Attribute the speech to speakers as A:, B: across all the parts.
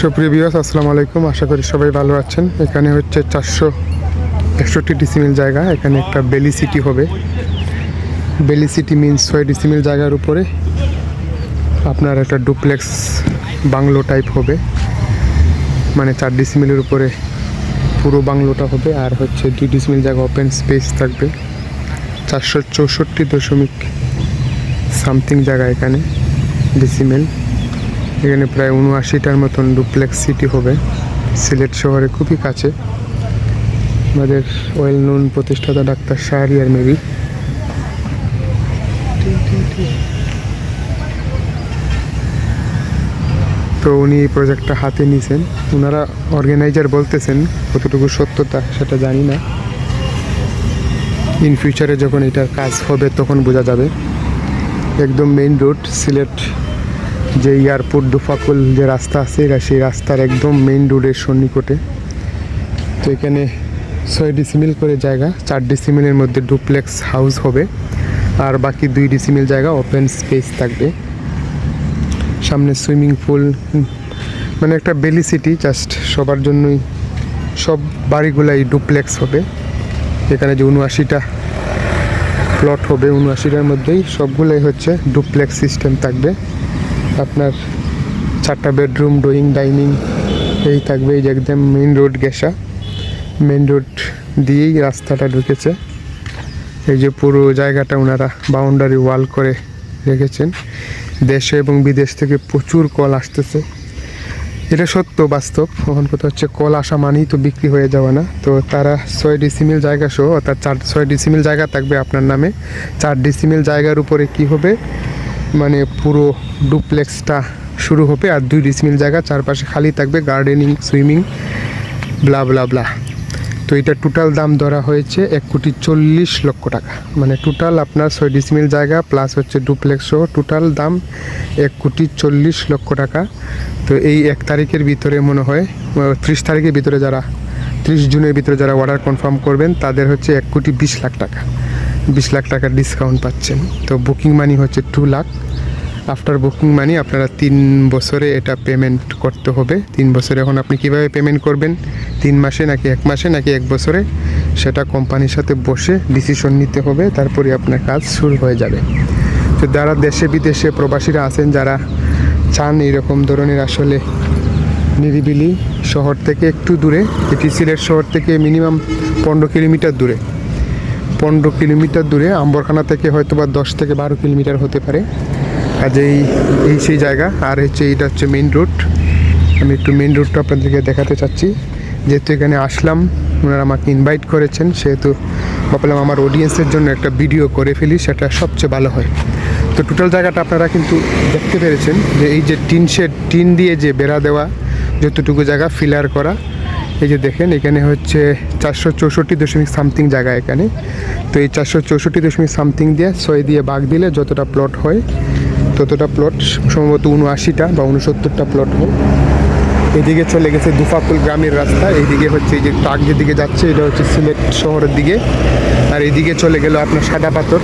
A: সুপ্রিয় বিয়াস আসসালামু আলাইকুম। আশা করি সবাই ভালো আছেন। এখানে হচ্ছে চারশো একষট্টি ডিসিমিল জায়গা। এখানে একটা বেলি সিটি হবে। বেলি সিটি মিনস ছয় ডিসিমিল জায়গার উপরে আপনার একটা ডুপ্লেক্স বাংলো টাইপ হবে। মানে চার ডিসিমিলের উপরে পুরো বাংলোটা হবে আর হচ্ছে দুই ডিসিমিল জায়গা ওপেন স্পেস থাকবে। চারশো চৌষট্টি দশমিক সামথিং জায়গা এখানে ডিসিমেল এখানে প্রায় উনআশিটার মতন ডুপ্লেক্স সিটি হবে। সিলেট শহরে খুবই কাছে। আমাদের ওয়েল নোন প্রতিষ্ঠাতা ডাক্তার শাহরিয়ার মেবি তো উনি এই প্রজেক্টটা হাতে নিয়েছেন ওনারা অর্গানাইজার বলতেছেন কতটুকু সত্যতা সেটা জানি না। ইন ফিউচারে যখন এটার কাজ হবে তখন বোঝা যাবে। একদম মেইন রোড সিলেট যে এয়ারপোর্ট, দুফাকুল যে রাস্তা আছে সেই রাস্তার একদম মেইন রোডের সন্নিকটে। তো এখানে ছয় ডিসিমিল করে জায়গা, চার ডিসিমিলের মধ্যে ডুপ্লেক্স হাউস হবে। আর বাকি দুই ডিসিমিল জায়গা ওপেন স্পেস থাকবে। সামনে সুইমিং পুল মানে একটা বেলি সিটি জাস্ট সবার জন্যই সব বাড়িগুলাই ডুপ্লেক্স হবে। এখানে যে উনআশিটা প্লট হবে, উনআশিটার মধ্যেই সবগুলোই হচ্ছে ডুপ্লেক্স সিস্টেম থাকবে। আপনার চারটা বেডরুম ড্রয়িং ডাইনিং এই থাকবে, এই যে একদম মেইন রোড গেসা মেন রোড দিয়েই রাস্তাটা ঢুকেছে। এই যে পুরো জায়গাটা ওনারা বাউন্ডারি ওয়াল করে রেখেছেন। দেশে এবং বিদেশ থেকে প্রচুর কল আসতেছে। এটা সত্য, বাস্তব। এখন কথা হচ্ছে কল আসা মানেই তো বিক্রি হয়ে যাওয়া না। তো তারা ছয় ডিসিমিল জায়গা সহ, অর্থাৎ চার, ছয় ডিসিমিল জায়গা থাকবে আপনার নামে। চার ডিসিমিল জায়গার উপরে কি হবে? মানে পুরো ডুপ্লেক্সটা শুরু হবে আর দুই ডিসমিল জায়গা চারপাশে খালি থাকবে gardening swimming blah blah blah তো এটা টোটাল দাম ধরা হয়েছে এক কোটি চল্লিশ লক্ষ টাকা। মানে টোটাল আপনার ছয় ডিসমিল জায়গা প্লাস হচ্ছে ডুপ্লেক্স সহ টোটাল দাম এক কোটি চল্লিশ লক্ষ টাকা। তো এই এক তারিখের ভিতরে মনে হয় ত্রিশ তারিখের ভিতরে যারা, ত্রিশ জুনের ভিতরে যারা অর্ডার কনফার্ম করবেন, তাদের হচ্ছে এক কোটি বিশ লাখ টাকা। বিশ লাখ টাকার ডিসকাউন্ট পাচ্ছেন। তো বুকিং মানি হচ্ছে two lakh. After booking money আপনারা তিন বছরে এটা পেমেন্ট করতে হবে। তিন বছরে এখন আপনি কীভাবে পেমেন্ট করবেন? তিন মাসে নাকি এক মাসে নাকি এক বছরে সেটা কোম্পানির সাথে বসে ডিসিশন নিতে হবে, তারপরে আপনার কাজ শুরু হয়ে যাবে। তো যারা দেশে বিদেশে প্রবাসীরা আছেন, যারা চান এইরকম ধরনের আসলে নিরিবিলি শহর থেকে একটু দূরে এটি সিলেট শহর থেকে মিনিমাম পনেরো কিলোমিটার দূরে। পনেরো কিলোমিটার দূরে, আম্বরখানা থেকে হয়তো বা দশ থেকে বারো কিলোমিটার হতে পারে। কাজেই এই সেই জায়গা, আর হচ্ছে এইটা হচ্ছে মেইন রোড আমি একটু মেইন রোডটা আপনাদেরকে দেখাতে চাচ্ছি। যেহেতু এখানে আসলাম, ওনারা আমাকে ইনভাইট করেছেন, সেহেতু ভাবলাম আমার অডিয়েন্সের জন্য একটা ভিডিও করে ফেলি, সেটা সবচেয়ে ভালো হয়। তো টোটাল জায়গাটা আপনারা কিন্তু দেখতে পেরেছেন যে এই যে টিন শেড টিন দিয়ে যে বেড়া দেওয়া, যতটুকু জায়গা ফিলার করা, এই যে দেখেন, এখানে হচ্ছে চারশো চৌষট্টি দশমিক সামথিং জায়গা এখানে। তো এই চারশো চৌষট্টি দশমিক সামথিং দিয়ে ছয় দিয়ে বাঘ দিলে যতটা প্লট হয়, ততটা প্লট সম্ভবত উনআশিটা বা উনসত্তরটা প্লট হয়। এদিকে চলে গেছে দুফাকুল গ্রামের রাস্তা এইদিকে হচ্ছে এই যে ট্রাক যেদিকে যাচ্ছে, এটা হচ্ছে সিলেট শহরের দিকে। আর এদিকে চলে গেল আপনার সাদা পাথর।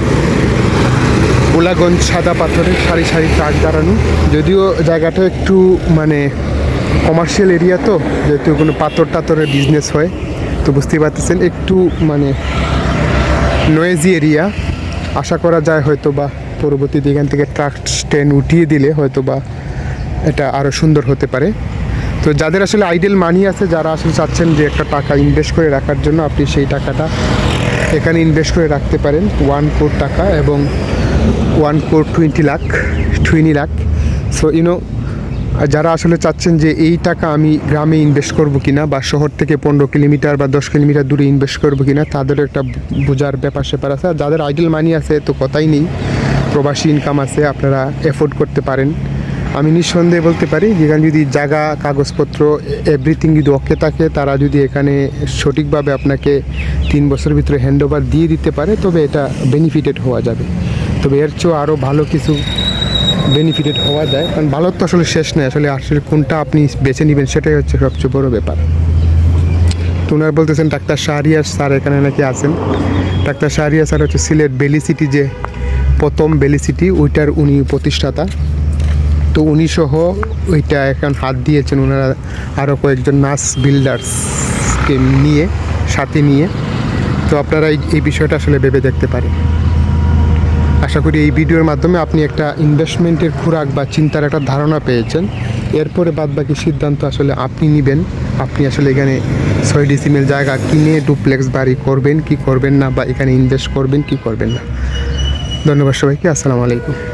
A: গোলাগঞ্জ সাদা পাথরের সারি সারি ট্রাক দাঁড়ানো। যদিও জায়গাটা একটু মানে কমার্শিয়াল এরিয়া তো, যেহেতু কোনো পাথর টাথরের বিজনেস হয়, তো বুঝতেই পারতেছেন, একটু মানে নয়েজি এরিয়া আশা করা যায় হয়তো বা পরবর্তীতে এখান থেকে ট্রাক স্ট্যান্ড উঠিয়ে দিলে হয়তো বা এটা আরও সুন্দর হতে পারে। তো যাদের আসলে আইডিয়াল মানি আছে, যারা আসলে চাচ্ছেন যে একটা টাকা ইনভেস্ট করে রাখার জন্য, আপনি সেই টাকাটা এখানে ইনভেস্ট করে রাখতে পারেন। ওয়ান কোর টাকা এবং one crore twenty lakh twenty lakh so you know যারা আসলে চাচ্ছেন যে এই টাকা আমি গ্রামে ইনভেস্ট করব কিনা বা শহর থেকে পনেরো কিলোমিটার বা দশ কিলোমিটার দূরে ইনভেস্ট করব কিনা তাদের একটা বোঝার ব্যাপার স্যাপার আছে। আর যাদের আইডিয়াল মানি আছে, তো কথাই নেই। প্রবাসী ইনকাম আছে, আপনারা এফোর্ড করতে পারেন। আমি নিঃসন্দেহে বলতে পারি যেখানে যদি জায়গা, কাগজপত্র এভরিথিং যদি ওকে থাকে, তারা যদি এখানে সঠিকভাবে আপনাকে তিন বছরের ভিতরে হ্যান্ড ওভার দিয়ে দিতে পারে, তবে এটা বেনিফিটেড হওয়া যাবে। তবে এর চেয়েও আরও ভালো কিছু বেনিফিটেড হওয়া যায়। কারণ ভালো তো আসলে শেষ নেই। আসলে আসলে কোনটা আপনি বেছে নেবেন, সেটাই হচ্ছে সবচেয়ে বড় ব্যাপার। তো ওনারা বলতেছেন, ডাক্তার শাহরিয়ার স্যার এখানে নাকি আছেন? ডাক্তার শাহরিয়ার স্যার হচ্ছে সিলেট বেলি সিটি যে প্রথম বেলি সিটি, ওইটার উনি প্রতিষ্ঠাতা। তো উনি সহ ওইটা এখন হাত দিয়েছেন ওনারা আরও কয়েকজন নার্স বিল্ডার্সকে নিয়ে, সাথে নিয়ে। তো আপনারা এই এই বিষয়টা আসলে ভেবে দেখতে পারেন। আশা করি এই ভিডিওর মাধ্যমে আপনি একটা ইনভেস্টমেন্টের খোরাক বা চিন্তার একটা ধারণা পেয়েছেন। এরপরে বাদবাকি সিদ্ধান্ত আসলে আপনি নেবেন। আপনি আসলে এখানে ছয় ডিসিমেল জায়গা কিনে ডুপ্লেক্স বাড়ি করবেন, কি করবেন না বা এখানে ইনভেস্ট করবেন, কি করবেন না। ধন্যবাদ সবাইকে, আসসালামু আলাইকুম।